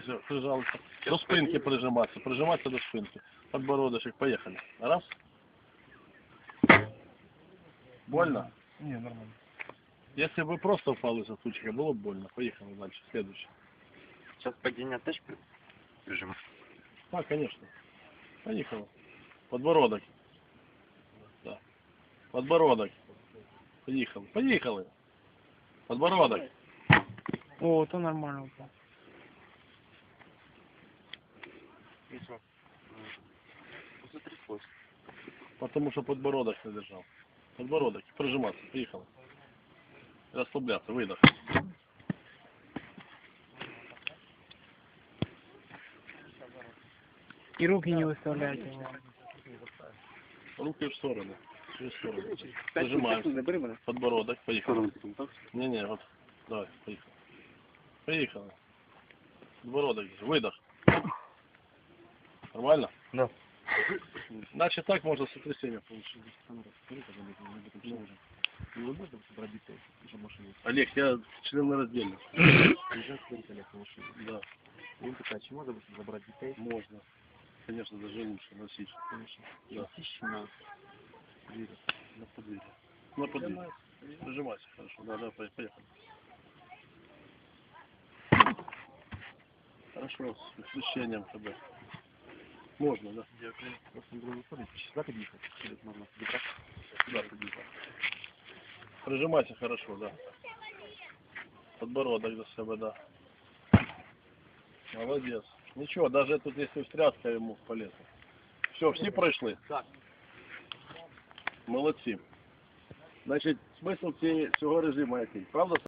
прижалися. До спинки прижиматися, прижиматися до спинки. Подбородочек, поехали. Раз. Больно? Не, нормально. Если бы просто упал из-за стульчика, было бы больно. Поехали дальше. Следующий. Сейчас падение при- прижим. А, конечно. Поехали. Подбородок. Да. Подбородок. Поехали. Поехали. Подбородок. О, то нормально упал. И что? Затряслось. Потому что подбородок не держал. Подбородок. Прижиматься. Поехали. Расслабляться. Выдох. И руки не выставляйте. Руки в сторону. Через сторону. Прижимаемся. Подбородок. Поехали. Не-не, вот. Давай, поехали. Поехали. Подбородок. Выдох. Нормально? Да. Значит, так можно сотрясение получить. Олег, я член раздельно. Да, Він питає, чи можна забрати дітей? можно. Конечно, даже лучше носить. Конечно. Да. на На подвиге. На подвиге. Прижимайся, хорошо. Да, да, по- поехали. Хорошо, с освещением тебе. Можно, да? Просто було виходить, чи сюди під'їхати? Чи десь можна підібрати? Сюда подвигай. Прижимайся хорошо, да. Подбородок до себя, да. Молодец. Ничего, даже тут если встряска ему полезно. Все, всі пройшли? Так. Молодці. Значить, смисл цієї- цього режиму який? Правда?